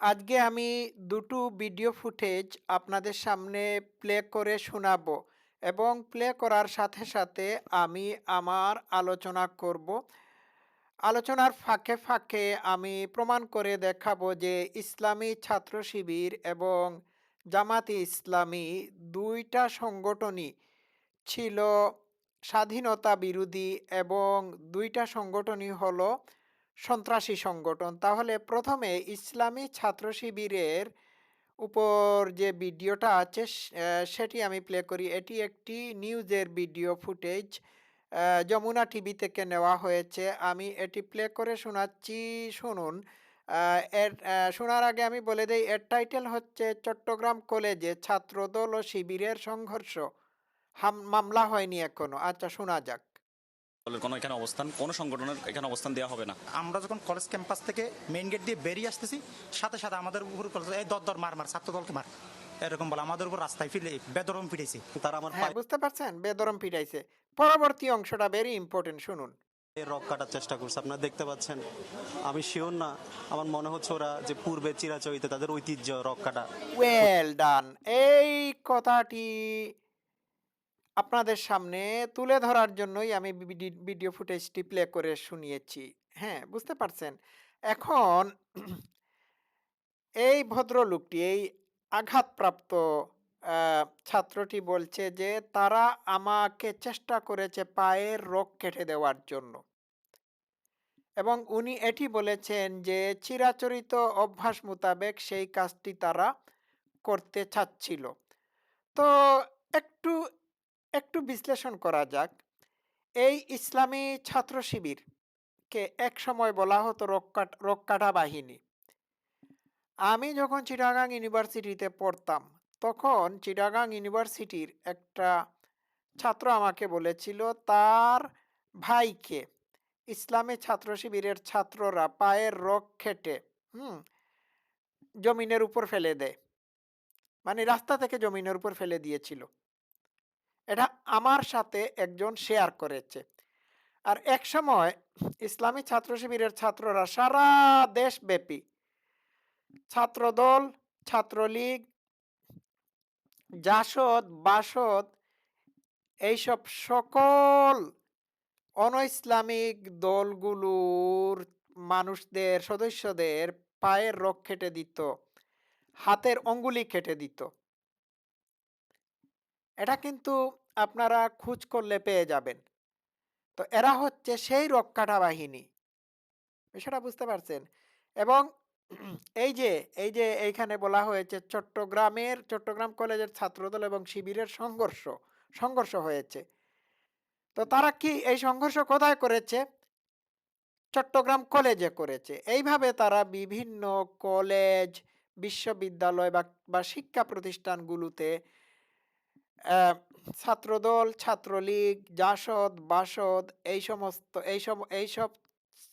আজকে আমি দুটো ভিডিও ফুটেজ আপনাদের সামনে প্লে করে শোনাবো এবং প্লে করার সাথে সাথে আমি আমার আলোচনা করব। আলোচনার ফাঁকে ফাঁকে আমি প্রমাণ করে দেখাবো যে ইসলামী ছাত্র শিবির এবং জামাতি ইসলামী দুইটা সংগঠনই ছিল স্বাধীনতা বিরোধী এবং দুইটা সংগঠনই হলো সন্ত্রাসী সংগঠন। তাহলে প্রথমে ইসলামী ছাত্র শিবিরের উপর যে ভিডিওটা আছে সেটি আমি প্লে করি। এটি একটি নিউজের ভিডিও ফুটেজ যমুনা টিভি থেকে নেওয়া হয়েছে। আমি এটি প্লে করে শোনাচ্ছি, শুনুন। এর শোনার আগে আমি বলে দিই, এর টাইটেল হচ্ছে চট্টগ্রাম কলেজে ছাত্রদল ও শিবিরের সংঘর্ষ। হাম- মামলা হয়নি এখনও আচ্ছা শোনা যাক। কোনো এখানে অবস্থান কোনো সংগঠনের এখানে অবস্থান দেওয়া হবে না। আমরা যখন কলেজ ক্যাম্পাস থেকে মেইন গেট দিয়ে বেরিয়ে আসতেছি সাথে সাথে আমাদের উপর এই দর দর মার মার ছাত্র দলকে মার। এরকম বলে আমাদের উপর রাস্তায় ফিরে বেদরম ফিরেছে। তারা আমার হ্যাঁ বুঝতে পারছেন? বেদরম পিটাইছে পরবর্তী অংশটা ভেরি ইম্পর্টেন্ট শুনুন। রক কাটার চেষ্টা করছে আপনারা দেখতে পাচ্ছেন। আমি শিওর না আমার মনে হচ্ছে ওরা যে পূর্বে চিরাচরিত তাদের ঐতিহ্য রক কাটা। ওয়েল ডান এই কথাটি আপনাদের সামনে তুলে ধরার জন্যই আমি ভিডিও ফুটেজটি প্লে করে শুনিয়েছি। হ্যাঁ বুঝতে পারছেন? এখন এই ভদ্রলোকটি, এই আঘাতপ্রাপ্ত ছাত্রটি বলছে যে তারা আমাকে চেষ্টা করেছে পায়ের রোগ কেটে দেওয়ার জন্য। এবং উনি এটি বলেছেন যে চিরাচরিত অভ্যাস মোতাবেক সেই কাজটি তারা করতে চাচ্ছিল। তো একটু একটু বিশ্লেষণ করা যাক। এই ইসলামী ছাত্র শিবিরকে এক সময় বলা হতো রক্ষাট রক্ষাটা বাহিনী। আমি যখন চিটাগাং ইউনিভার্সিটিতে পড়তাম, তখন চিটাগাং ইউনিভার্সিটির একটা ছাত্র আমাকে বলেছিল, তার ভাইকে ইসলামী ছাত্র শিবিরের ছাত্ররা পায়ের রক খেটে, হুম, জমিনের উপর ফেলে দেয়। মানে রাস্তা থেকে জমিনের উপর ফেলে দিয়েছিল। এটা আমার সাথে একজন শেয়ার করেছে। আর এক সময় ইসলামী ছাত্র শিবিরের ছাত্ররা সারা দেশব্যাপী ছাত্রদল, ছাত্রলীগ, জাসদ, বাসদ এইসব সকল অনইসলামিক দলগুলোর মানুষদের, সদস্যদের পায়ের রক কেটে দিত, হাতের অঙ্গুলি কেটে দিত। এটা কিন্তু আপনারা খোঁজ করলে পেয়ে যাবেন। তো এরা হচ্ছে সেই রক্ষাটা বাহিনী বিষয়টা বুঝতে পারছেন? এবং এই যে এই যে এইখানে বলা হয়েছে চট্টগ্রামের, চট্টগ্রাম কলেজের ছাত্রদল এবং শিবিরের সংঘর্ষ সংঘর্ষ হয়েছে। তো তারা কি এই সংঘর্ষ কোথায় করেছে? চট্টগ্রাম কলেজে করেছে। এইভাবে তারা বিভিন্ন কলেজ, বিশ্ববিদ্যালয় বা শিক্ষা প্রতিষ্ঠানগুলোতে ছাত্রদল, ছাত্রলীগ, জাসদ, বাসদ এই সমস্ত, এই সব এইসব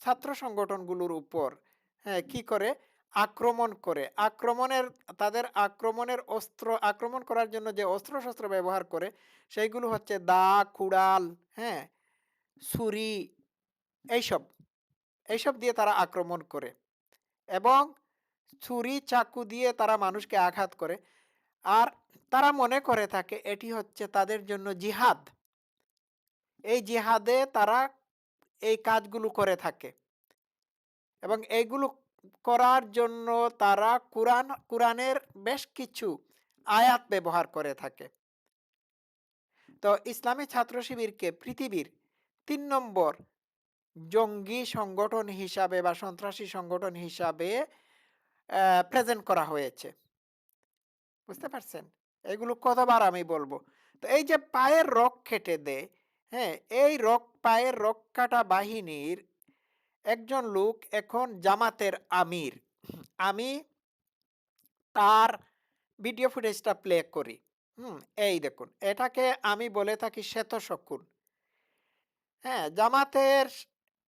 ছাত্র সংগঠনগুলোর উপর হ্যাঁ কি করে? আক্রমণ করে। আক্রমণের, তাদের আক্রমণের অস্ত্র, আক্রমণ করার জন্য যে অস্ত্র শস্ত্র ব্যবহার করে, সেইগুলো হচ্ছে দা, কুড়াল হ্যাঁ ছুরি, এইসব এইসব দিয়ে তারা আক্রমণ করে। এবং ছুরি, চাকু দিয়ে তারা মানুষকে আঘাত করে। আর তারা মনে করে থাকে এটি হচ্ছে তাদের জন্য জিহাদ। এই জিহাদে তারা এই কাজগুলো করে থাকে। এবং এইগুলো করার জন্য তারা কোরআন, কোরআনের বেশ কিছু আয়াত ব্যবহার করে থাকে। তো ইসলামী ছাত্র শিবিরকে পৃথিবীর তিন নম্বর জঙ্গি সংগঠন হিসাবে বা সন্ত্রাসী সংগঠন হিসাবে প্রেজেন্ট করা হয়েছে। বুঝতে পারছেন? এগুলো কতবার আমি বলব? তো এই যে পায়ের রক খেটে দেয় হ্যাঁ এই রক, পায়ের রক কাটা বাহিনীর একজন লোক এখন জামাতের আমির। আমি তার ভিডিও ফুটেজটা প্লে করি। হুম, এই দেখুন, এটাকে আমি বলে থাকি শ্বেত শকুন হ্যাঁ জামাতের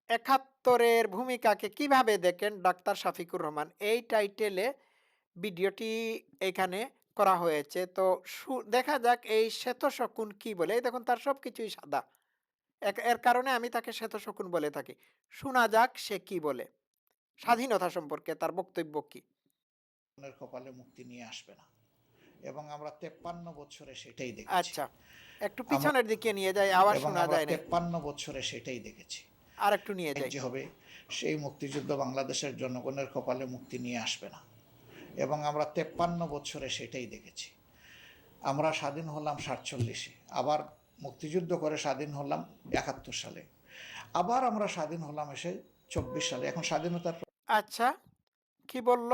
একাত্তরের ভূমিকাকে কীভাবে দেখেন? ডাক্তার শাফিকুর রহমান, এই টাইটেলে ভিডিওটি এখানে করা হয়েছে। তো দেখা যাক এই শ্বেত শকুন কি বলে। এই দেখুন তার সব কিছুই সাদা এর কারণে আমি তাকে শ্বেত শকুন বলে থাকি। শোনা যাক সে কি বলে। স্বাধীনতা সম্পর্কে তার বক্তব্য কি? কপালে মুক্তি নিয়ে আসবে না। এবং আমরা তেপ্পান্ন বছরে সেটাই দেখেছি। আচ্ছা একটু পিছনের দিকে নিয়ে যাই আওয়াজ শোনা যায় না তেপ্পান্ন বছরে সেটাই দেখেছি। আর একটু নিয়ে যাই। হবে সেই মুক্তিযুদ্ধ বাংলাদেশের জনগণের কপালে মুক্তি নিয়ে আসবে না। এবং আমরা তেপ্পান্ন বছরে সেটাই দেখেছি। আমরা স্বাধীন হলাম সাতচল্লিশে, আবার মুক্তিযুদ্ধ করে স্বাধীন হলাম একাত্তর সালে। আবার আমরা স্বাধীন হলাম এসে চব্বিশ সালে, এখন স্বাধীনতার আচ্ছা কি বলল?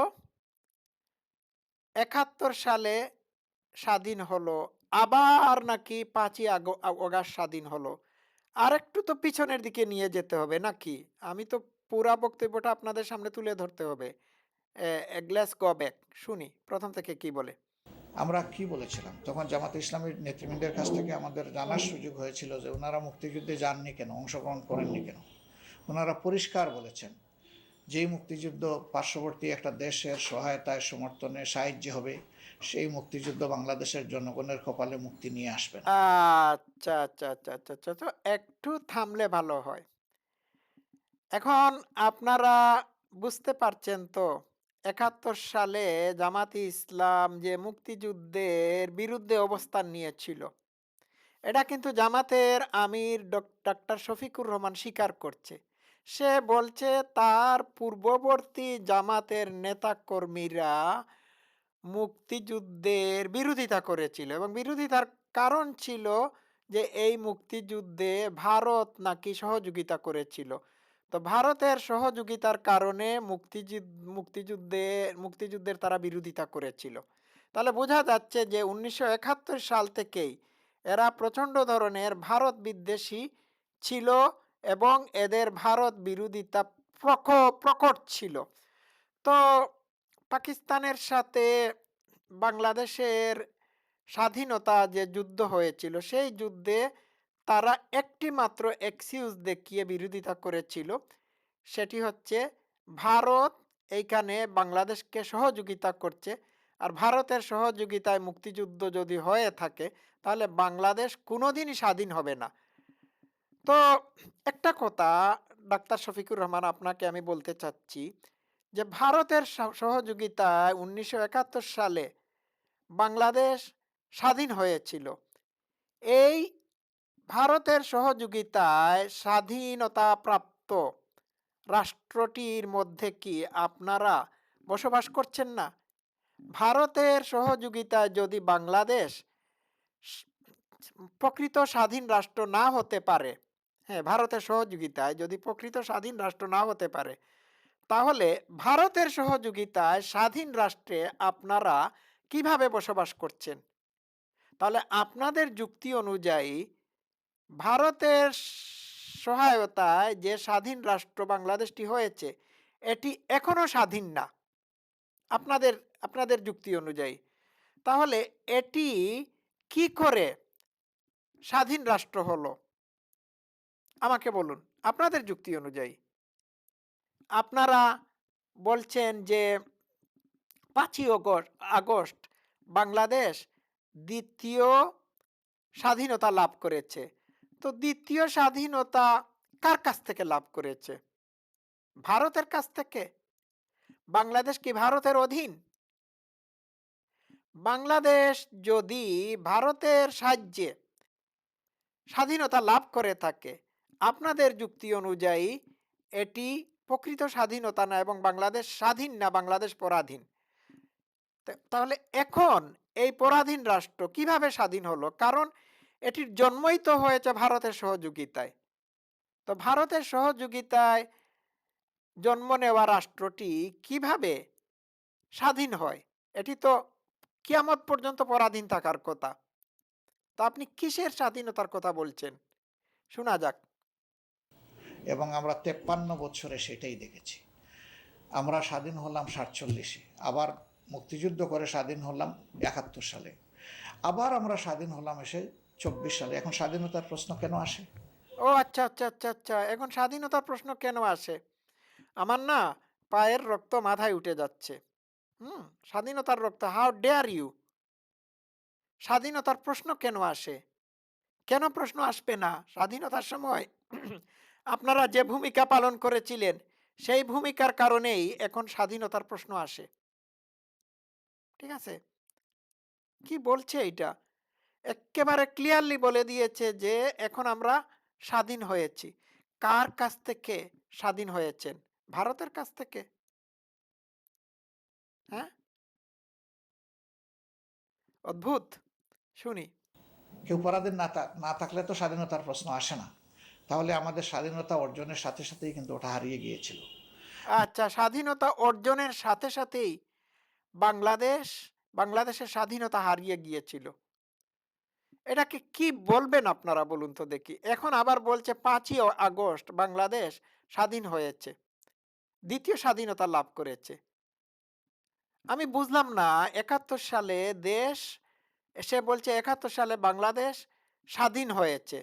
একাত্তর সালে স্বাধীন হলো, আবার নাকি পাঁচই অগাস্ট স্বাধীন হলো। আর একটু তো পিছনের দিকে নিয়ে যেতে হবে নাকি? আমি তো পুরা বক্তব্যটা আপনাদের সামনে তুলে ধরতে হবে। গ্লাস গো ব্যাক শুনি প্রথম থেকে কি বলে? আমরা কি বলেছিলাম? তখন জামাত ইসলামের নেতৃবৃন্দের কাছ থেকে আমাদের জানার সুযোগ হয়েছিল যে ওনারা মুক্তিযুদ্ধে যাননি কেন অংশগ্রহণ করেননি কেন ওনারা পরিষ্কার বলেছেন যেই মুক্তিযুদ্ধ পার্শ্ববর্তী একটা দেশের সহায়তায় সমর্থনে সাহায্য হবে সেই মুক্তিযুদ্ধ বাংলাদেশের জনগণের কপালে মুক্তি নিয়ে আসবে আচ্ছা আচ্ছা আচ্ছা আচ্ছা আচ্ছা তো একটু থামলে ভালো হয়। এখন আপনারা বুঝতে পারছেন তো একাত্তর সালে জামাতি ইসলাম যে মুক্তিযুদ্ধের বিরুদ্ধে অবস্থান নিয়েছিল, এটা কিন্তু জামাতের আমির ডক্টর শফিকুর রহমান স্বীকার করছে। সে বলছে, তার পূর্ববর্তী জামাতের নেতাকর্মীরা মুক্তিযুদ্ধের বিরোধিতা করেছিল এবং বিরোধিতার কারণ ছিল যে এই মুক্তিযুদ্ধে ভারত নাকি সহযোগিতা করেছিল। তো ভারতের সহযোগিতার কারণে মুক্তিযুদ্ধ, মুক্তিযুদ্ধে, মুক্তিযুদ্ধের তারা বিরোধিতা করেছিল। তাহলে বোঝা যাচ্ছে যে উনিশশো একাত্তর সাল থেকেই এরা প্রচণ্ড ধরনের ভারত বিদ্বেষী ছিল এবং এদের ভারত বিরোধিতা প্রখ, প্রকট ছিল। তো পাকিস্তানের সাথে বাংলাদেশের স্বাধীনতা যে যুদ্ধ হয়েছিল, সেই যুদ্ধে তারা একটি মাত্র এক্সকিউজ দেখিয়ে বিরোধিতা করেছিল। সেটি হচ্ছে, ভারত এইখানে বাংলাদেশকে সহযোগিতা করছে। আর ভারতের সহযোগিতায় মুক্তিযুদ্ধ যদি হয়ে থাকে, তাহলে বাংলাদেশ কোনোদিনই স্বাধীন হবে না। তো একটা কথা, ডাক্তার শফিকুর রহমান, আপনাকে আমি বলতে চাচ্ছি যে, ভারতের সহযোগিতায় উনিশশো একাত্তর সালে বাংলাদেশ স্বাধীন হয়েছিল। এই ভারতের সহযোগিতায় স্বাধীনতা প্রাপ্ত রাষ্ট্রটির মধ্যে কি আপনারা বসবাস করছেন না? ভারতের সহযোগিতায় যদি বাংলাদেশ প্রকৃত স্বাধীন রাষ্ট্র না হতে পারে হ্যাঁ ভারতের সহযোগিতায় যদি প্রকৃত স্বাধীন রাষ্ট্র না হতে পারে, তাহলে ভারতের সহযোগিতায় স্বাধীন রাষ্ট্রে আপনারা কীভাবে বসবাস করছেন? তাহলে আপনাদের যুক্তি অনুযায়ী ভারতের সহায়তায় যে স্বাধীন রাষ্ট্র বাংলাদেশটি হয়েছে, এটি এখনও স্বাধীন না। আপনাদের আপনাদের যুক্তি অনুযায়ী। তাহলে এটি কি করে স্বাধীন রাষ্ট্র হলো? আমাকে বলুন, আপনাদের যুক্তি অনুযায়ী। আপনারা বলছেন যে পাঁচই অগস্ট আগস্ট বাংলাদেশ দ্বিতীয় স্বাধীনতা লাভ করেছে। তো দ্বিতীয় স্বাধীনতা কার কাছ থেকে লাভ করেছে? ভারতের কাছ থেকে? বাংলাদেশ কি ভারতের অধীন? বাংলাদেশ যদি ভারতের সাহায্যে স্বাধীনতা লাভ করে থাকে, আপনাদের যুক্তি অনুযায়ী এটি প্রকৃত স্বাধীনতা না এবং বাংলাদেশ স্বাধীন না বাংলাদেশ পরাধীন? তাহলে এখন এই পরাধীন রাষ্ট্র কীভাবে স্বাধীন হলো? কারণ এটির জন্মই তো হয়েছে ভারতের সহযোগিতায়। তো ভারতের সহযোগিতায় জন্ম নেওয়া রাষ্ট্রটি কীভাবে স্বাধীন হয়? এটি তো কিয়ামত পর্যন্ত পরাধীন থাকার কথা। তা আপনি কিসের স্বাধীনতার কথা বলছেন? শোনা যাক। এবং আমরা তেপ্পান্ন বছরে সেটাই দেখেছি। আমরা স্বাধীন হলাম সাতচল্লিশে, আবার মুক্তিযুদ্ধ করে স্বাধীন হলাম একাত্তর সালে। আবার আমরা স্বাধীন হলাম এসে চব্বিশ সালে। এখন স্বাধীনতার প্রশ্ন কেন আসে? ও আচ্ছা আচ্ছা আচ্ছা আচ্ছা। এখন স্বাধীনতার প্রশ্ন কেন আসে? আমার না পায়ের রক্ত মাথায় উঠে যাচ্ছে। হুম, স্বাধীনতার রক্ত হাউ ডেয়ার ইউ স্বাধীনতার প্রশ্ন কেন আসে? কেন প্রশ্ন আসবে না? স্বাধীনতার সময় আপনারা যে ভূমিকা পালন করেছিলেন, সেই ভূমিকার কারণেই এখন স্বাধীনতার প্রশ্ন আসে। ঠিক আছে? কি বলছে এইটা? একেবারে ক্লিয়ারলি বলে দিয়েছে যে এখন আমরা স্বাধীন হয়েছি। কার কাছ থেকে স্বাধীন হয়েছেন? ভারতের কাছ থেকে? হ্যাঁ? অদ্ভুত! শুনি। কেউ পরাধীন না না থাকলে তো স্বাধীনতার প্রশ্ন আসে না। তাহলে আমাদের স্বাধীনতা অর্জনের সাথে সাথেই কিন্তু ওটা হারিয়ে গিয়েছিল। আচ্ছা স্বাধীনতা অর্জনের সাথে সাথেই বাংলাদেশ বাংলাদেশের স্বাধীনতা হারিয়ে গিয়েছিল। এটাকে কি বলবেন আপনারা বলুন তো দেখি? এখন আবার বলছে পাঁচই আগস্ট বাংলাদেশ স্বাধীন হয়েছে। দ্বিতীয় স্বাধীনতা লাভ করেছে। আমি বুঝলাম না, একাত্তর সালে দেশ, সে বলছে একাত্তর সালে বাংলাদেশ স্বাধীন হয়েছে।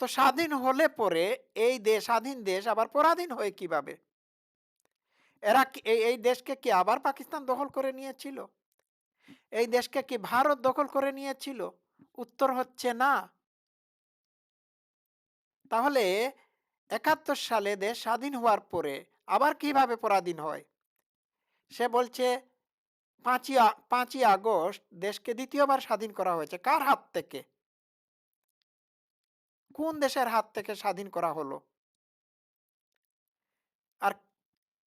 তো স্বাধীন হলে পরে এই দেশ স্বাধীন দেশ আবার পরাধীন হয়ে কীভাবে? এরা এই দেশকে কি আবার পাকিস্তান দখল করে নিয়েছিল? এই দেশকে কি ভারত দখল করে নিয়েছিল? উত্তর হচ্ছে না। তাহলে একাত্তর সালে দেশ স্বাধীন হওয়ার পরে আবার কীভাবে পরাধীন হয়? সে বলছে, পাঁচই পাঁচই আগস্ট দেশকে দ্বিতীয়বার স্বাধীন করা হয়েছে। কার হাত থেকে? কোন দেশের হাত থেকে স্বাধীন করা হলো? আর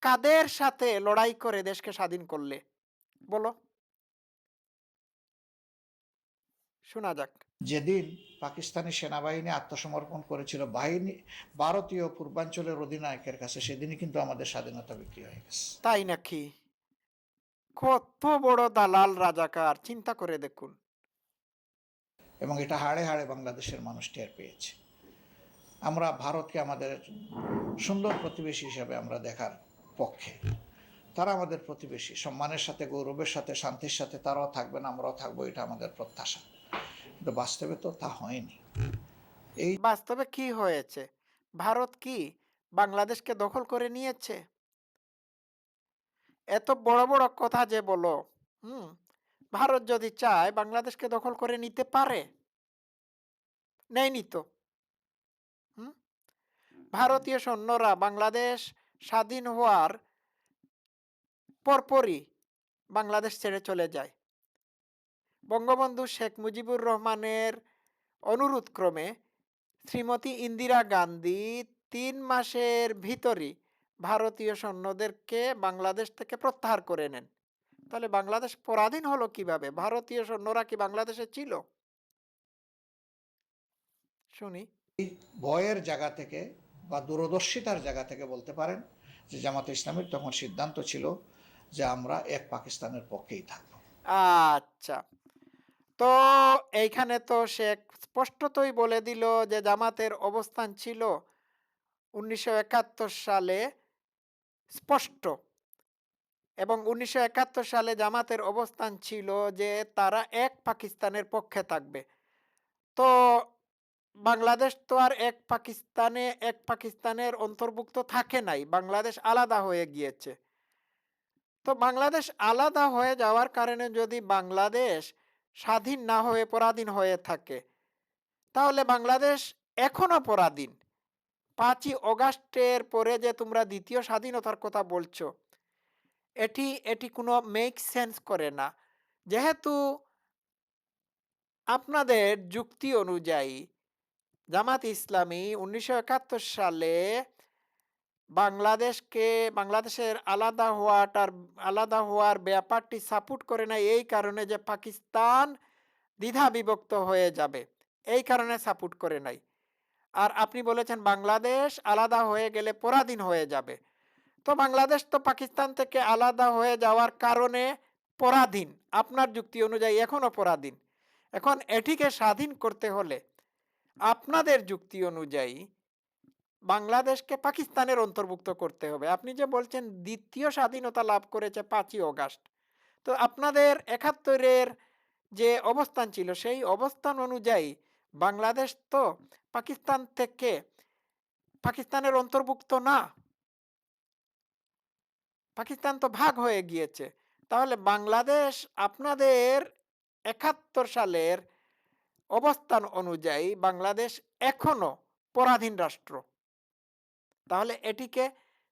কাদের সাথে লড়াই করে দেশকে স্বাধীন করলে? বলো। শোনা যাক। যেদিন পাকিস্তানি সেনাবাহিনী আত্মসমর্পণ করেছিল বাহিনী ভারতীয় পূর্বাঞ্চলের অধিনায়কের কাছে সেদিনই কিন্তু আমাদের স্বাধীনতা বিক্রি হয়ে গেছে। তাই নাকি? কত বড় দালাল রাজাকার চিন্তা করে দেখুন। এবং এটা হাড়ে হাড়ে বাংলাদেশের মানুষ টের পেয়েছে। আমরা ভারতকে আমাদের সুন্দর প্রতিবেশী হিসাবে আমরা দেখার পক্ষে। তারা আমাদের প্রতিবেশী। সম্মানের সাথে গৌরবের সাথে শান্তির সাথে তারাও থাকবেন আমরাও থাকব এটা আমাদের প্রত্যাশা। কিন্তু বাস্তবে তো তা হয়নি। এই বাস্তবে কি হয়েছে? ভারত কি বাংলাদেশকে দখল করে নিয়েছে? এত বড় বড় কথা যে বলো, হুম? ভারত যদি চায় বাংলাদেশকে দখল করে নিতে পারে, নেয়নি তো। ভারতীয় সৈন্যরা বাংলাদেশ স্বাধীন হওয়ার পরপরই বাংলাদেশ ছেড়ে চলে যায়। বঙ্গবন্ধু শেখ মুজিবুর রহমানের অনুরোধ ক্রমে শ্রীমতী ইন্দিরা গান্ধী তিন মাসের ভিতরই ভারতীয় সৈন্যদেরকে বাংলাদেশ থেকে প্রত্যাহার করে নেন। তাহলে বাংলাদেশ পরাধীন হলো কীভাবে? ভারতীয় সৈন্যরা কি বাংলাদেশে ছিল? শুনি। ভয়ের জায়গা থেকে বা দূরদর্শিতার জায়গা থেকে বলতে পারেন যে জামাতে ইসলামের তখন সিদ্ধান্ত ছিল যে আমরা এক পাকিস্তানের পক্ষেই থাকব। আচ্ছা। তো এইখানে তো সে স্পষ্টতই বলে দিল যে জামাতের অবস্থান ছিল উনিশশো একাত্তর সালে স্পষ্ট। এবং উনিশশো একাত্তর সালে জামাতের অবস্থান ছিল যে তারা এক পাকিস্তানের পক্ষে থাকবে। তো বাংলাদেশ তো আর এক পাকিস্তানে, এক পাকিস্তানের অন্তর্ভুক্ত থাকে নাই। বাংলাদেশ আলাদা হয়ে গিয়েছে। তো বাংলাদেশ আলাদা হয়ে যাওয়ার কারণে যদি বাংলাদেশ স্বাধীন না হয়ে পরাধীন হয়ে থাকে। তাহলে বাংলাদেশ এখনও পরাধীন। পাঁচই অগাস্টের পরে যে তোমরা দ্বিতীয় স্বাধীনতার কথা বলছো, এটি এটি কোনো মেক সেন্স করে না। যেহেতু আপনাদের যুক্তি অনুযায়ী জামাত ইসলামী উনিশশো একাত্তর সালে বাংলাদেশকে, বাংলাদেশের আলাদা হওয়াটার, আলাদা হওয়ার ব্যাপারটি সাপোর্ট করে না এই কারণে যে পাকিস্তান দ্বিধা বিভক্ত হয়ে যাবে, এই কারণে সাপোর্ট করে নাই। আর আপনি বলেছেন বাংলাদেশ আলাদা হয়ে গেলে পরাধীন হয়ে যাবে। তো বাংলাদেশ তো পাকিস্তান থেকে আলাদা হয়ে যাওয়ার কারণে পরাধীন, আপনার যুক্তি অনুযায়ী এখনও পরাধীন। এখন এটিকে স্বাধীন করতে হলে আপনাদের যুক্তি অনুযায়ী বাংলাদেশকে পাকিস্তানের অন্তর্ভুক্ত করতে হবে। আপনি যে বলছেন দ্বিতীয় স্বাধীনতা লাভ করেছে পাঁচই অগাস্ট। তো আপনাদের একাত্তরের যে অবস্থান ছিল, সেই অবস্থান অনুযায়ী বাংলাদেশ তো পাকিস্তান থেকে পাকিস্তানের অন্তর্ভুক্ত না। পাকিস্তান তো ভাগ হয়ে গিয়েছে। তাহলে বাংলাদেশ আপনাদের একাত্তর সালের অবস্থান অনুযায়ী বাংলাদেশ এখনও পরাধীন রাষ্ট্র। তাহলে এটিকে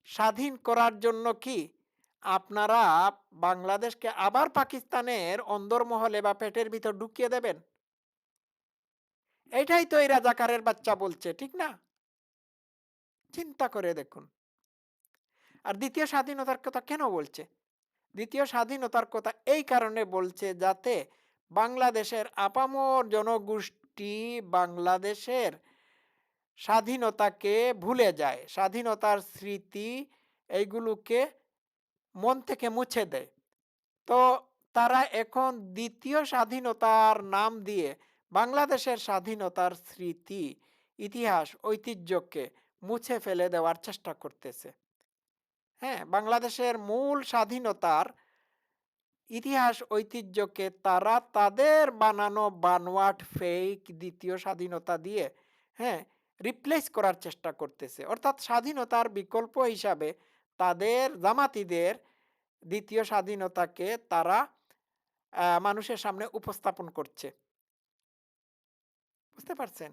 স্বাধীন করার জন্য কি আপনারা বাংলাদেশকে আবার পাকিস্তানের অন্দরমহলে বা পেটের ভিতর ঢুকিয়ে দেবেন? এটাই তো এই রাজাকারের বাচ্চা বলছে, ঠিক না? চিন্তা করে দেখুন। আর দ্বিতীয় স্বাধীনতার কথা কেন বলছে? দ্বিতীয় স্বাধীনতার কথা এই কারণে বলছে যাতে বাংলাদেশের আপামর জনগোষ্ঠী বাংলাদেশের স্বাধীনতাকে ভুলে যায়। স্বাধীনতার স্মৃতি এইগুলোকে মন থেকে মুছে দেয়। তো তারা এখন দ্বিতীয় স্বাধীনতার নাম দিয়ে বাংলাদেশের স্বাধীনতার স্মৃতি, ইতিহাস, ঐতিহ্যকে মুছে ফেলে দেওয়ার চেষ্টা করতেছে। হ্যাঁ বাংলাদেশের মূল স্বাধীনতার ইতিহাস, ঐতিহ্যকে তারা তাদের বানানো বানোয়াট ফেক দ্বিতীয় স্বাধীনতা দিয়ে হ্যাঁ রিপ্লেস করার চেষ্টা করতেছে। অর্থাৎ স্বাধীনতার বিকল্প হিসাবে তাদের জামাতিদের দ্বিতীয় স্বাধীনতাকে তারা মানুষের সামনে উপস্থাপন করছে। বুঝতে পারছেন?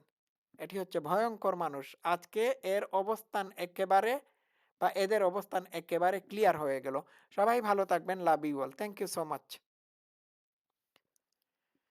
এটি হচ্ছে ভয়ঙ্কর মানুষ। আজকে এর অবস্থান একেবারে বা এদের অবস্থান একেবারে ক্লিয়ার হয়ে গেল। সবাই ভালো থাকবেন। Love you all thank you so much